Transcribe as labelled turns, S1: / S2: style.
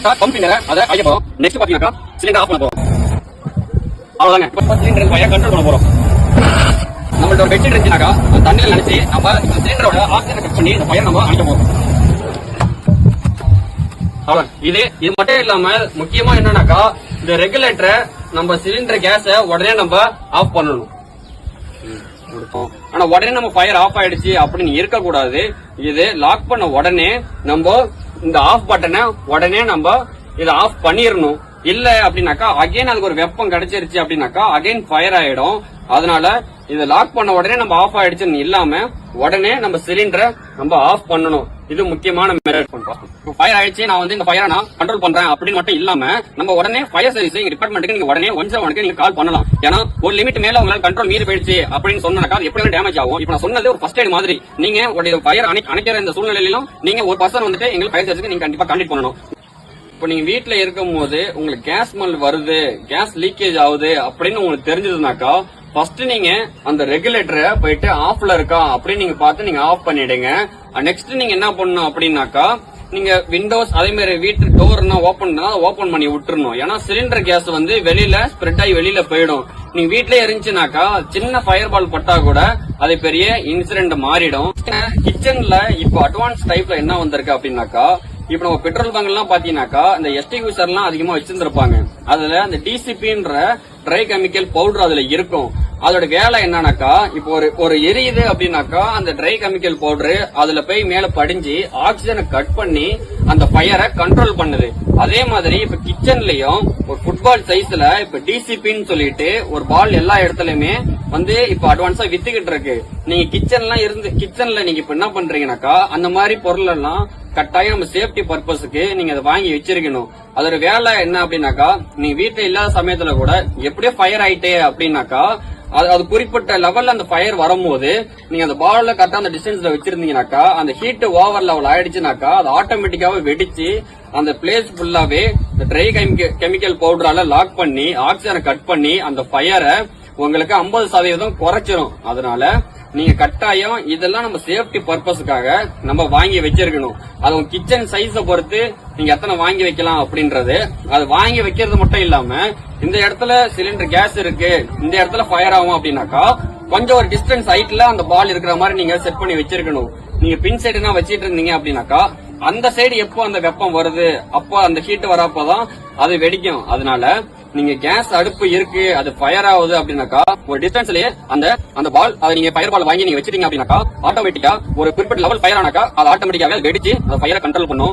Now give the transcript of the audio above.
S1: Start pump பின்னர அதை ஐய போறோம் நெக்ஸ்ட் பாத்தீங்கன்னா சிலிண்டர் ஆஃப் பண்ண போறோம் அவ்வளவுதாங்க. இப்போ சிலிண்டர் ஃபயர் கண்ட்ரோல் பண்ண போறோம். நம்மள்ட்ட ஒரு பெட்ஷீட் இருந்துச்சுனாக்கா அந்த தண்ணியில் நினைச்சு நம்ம சிலிண்டரோட ஆக்சிஜனை கட் பண்ணி இந்த ஃபயர் நம்ம அணைக்க போறோம். அவ்வளவு இது இது மட்டும் இல்லாம முக்கியமா என்னன்னாக்கா இந்த ரெகுலேட்டரை நம்ம சிலிண்டர் கேஸ உடனே நம்ம ஆஃப் பண்ணணும். ஆனா உடனே நம்ம ஃபயர் ஆஃப் ஆயிடுச்சு அப்படின்னு இருக்கக்கூடாது. இது லாக் பண்ண உடனே நம்ம இந்த ஆஃப் பட்டனை உடனே நம்ம இதை ஆஃப் பண்ணிடணும் இல்ல அப்படின்னாக்கா அகைன் அதுக்கு ஒரு வெப்பம் கிடைச்சிருச்சு அப்படின்னாக்கா அகைன் ஃபயர் ஆயிடும். அதனால இதை லாக் பண்ண உடனே நம்ம ஆஃப் ஆயிடுச்சுன்னு இல்லாம உடனே நம்ம சிலிண்டரை நம்ம ஆஃப் பண்ணணும். இது முக்கியமான மெத்தட் ஃபயர் ஆயிடுச்சு நான் வந்து இந்த ஃபயரை நான் கண்ட்ரோல் பண்றேன் அப்படின்னு மட்டும் இல்லாம நம்ம உடனே ஃபயர் சர்வீஸ் டிபார்ட்மெண்ட்டுக்கு நீங்க உடனே ஒன் ஒனுக்கு நீங்க கால் பண்ணலாம். ஏன்னா ஒரு லிமிட் மேல உங்களால் கண்ட்ரோல் மீறி போயிடுச்சு அப்படின்னு சொன்னாக்கா அது எப்படி டேமேஜ் ஆகும். இப்போ நான் சொன்னது ஒரு ஃபர்ஸ்ட் எய்ட் மாதிரி. நீங்க உடைய ஃபயர் அணைக்கிற இந்த சூழ்நிலையிலும் நீங்க ஒரு பர்சன் வந்துட்டு எங்களுக்கு ஃபயர் சர்வீஸ்க்கு நீங்க கண்டிப்பா கான்டெக்ட் பண்ணணும். இப்போ நீங்கள் வீட்டில் இருக்கும் போது உங்களுக்கு கேஸ் ஸ்மெல் வருது கேஸ் லீக்கேஜ் ஆகுது அப்படின்னு உங்களுக்கு தெரிஞ்சதுனாக்கா ஃபர்ஸ்ட் நீங்க அந்த ரெகுலேட்டரை போயிட்டு ஆஃப்ல இருக்கா அப்படின்னு நீங்க பார்த்து நீங்க ஆஃப் பண்ணிடுங்க. நெக்ஸ்ட் நீங்க என்ன பண்ணணும் அப்படின்னாக்கா நீங்க விண்டோஸ் அதே மாதிரி வீட்டு டோர்னா ஓபன் ஓபன் பண்ணி விட்டுறணும். ஏன்னா சிலிண்டர் கேஸ் வந்து வெளியில ஸ்ப்ரெட் ஆகி வெளியில போயிடும். நீங்க வீட்லயே இருந்துச்சுனாக்கா சின்ன ஃபயர் பால் பட்டா கூட அது பெரிய இன்சிடென்ட் மாறிடும். கிச்சன்ல இப்போ அட்வான்ஸ் டைப்ல என்ன வந்திருக்கு அப்படின்னாக்கா இப்ப நம்ம பெட்ரோல் பங்க் எல்லாம் பாத்தீங்கன்னாக்கா இந்த எஸ்டிக்யூசர் எல்லாம் அதிகமா வச்சிருந்திருப்பாங்க. அதுல அந்த டிசிபின்ற ட்ரை கெமிக்கல் பவுடர் அதுல இருக்கும். அதோட வேலை என்னன்னாக்கா இப்போ ஒரு ஒரு எரியுது அப்படின்னாக்கா அந்த ட்ரை கெமிக்கல் பவுடர் அதுல போய் மேல படிஞ்சு ஆக்சிஜனை கட் பண்ணி அந்த ஃபயரை கண்ட்ரோல் பண்ணுது. அதே மாதிரி இப்ப கிச்சன்லயும் ஒரு ஃபுட்பால் சைஸ்ல இப்ப டிசிபின்னு சொல்லிட்டு ஒரு பால் எல்லா இடத்துலயுமே வந்து இப்ப அட்வான்ஸா வித்துக்கிட்டு இருக்கு. நீங்க கிச்சன்லாம் இருந்து கிச்சன்ல நீங்க இப்ப என்ன பண்றீங்கன்னாக்கா அந்த மாதிரி பொருள் எல்லாம் கட்டாயம் நம்ம சேஃப்டி பர்பஸ்க்கு நீங்க அதை வாங்கி வச்சிருக்கணும். அதோட வேலை என்ன அப்படின்னாக்கா நீங்க வீட்டுல இல்லாத சமயத்துல கூட எப்படியோ ஃபயர் ஆயிட்டே அப்படின்னாக்கா அது அது குறிப்பிட்ட லெவல்ல அந்த ஃபயர் வரும்போது நீங்க அந்த பால்ல கரெக்டா அந்த டிஸ்டன்ஸ்ல வச்சிருந்தீங்கன்னாக்கா அந்த ஹீட் ஓவர் லெவல் ஆயிடுச்சுனாக்கா அது ஆட்டோமேட்டிக்காவே வெடிச்சு அந்த பிளேஸ் ஃபுல்லாவே இந்த ட்ரை கெமிக்கல் பவுடரால லாக் பண்ணி ஆக்சிஜனை கட் பண்ணி அந்த ஃபயரை உங்களுக்கு 50% சதவீதம் குறைச்சிரும். அதனால நீங்க கட்டாயம் இதெல்லாம் நம்ம சேஃப்டி பர்பஸ்க்காக நம்ம வாங்கி வச்சிருக்கணும். அது உங்க கிச்சன் சைஸ பொறுத்து நீங்க எத்தனை வாங்கி வைக்கலாம் அப்படின்றது அது வாங்கி வைக்கிறது மட்டும் இல்லாம இந்த இடத்துல சிலிண்டர் கேஸ் இருக்கு இந்த இடத்துல ஃபயர் ஆகும் அப்படின்னாக்கா கொஞ்சம் ஒரு டிஸ்டன்ஸ் ஹைட்ல அந்த பால் இருக்கிற மாதிரி நீங்க செட் பண்ணி வச்சிருக்கணும். நீங்க பின் சைடுனா வச்சிட்டு இருந்தீங்க அப்படின்னாக்கா அந்த சைடு எப்போ அந்த வெப்பம் வருது அப்போ அந்த ஹீட் வரப்போதான் அது வெடிக்கும். அதனால நீங்க கேஸ் அடுப்பு இருக்கு அது ஃபயர் ஆகுது அப்படின்னாக்கா ஒரு டிஸ்டன்ஸ்லயே அந்த அந்த பால் அதை நீங்க ஃபயர் பால் வாங்கி நீங்க வச்சிட்டீங்க அப்படின்னாக்கா ஆட்டோமேட்டிக்கா ஒரு குறிப்பிட்ட லெவல் ஃபயர் ஆனாக்கா அது ஆட்டோமேட்டிக்காவே வெடிச்சு அந்த ஃபயரை கண்ட்ரோல் பண்ணும்.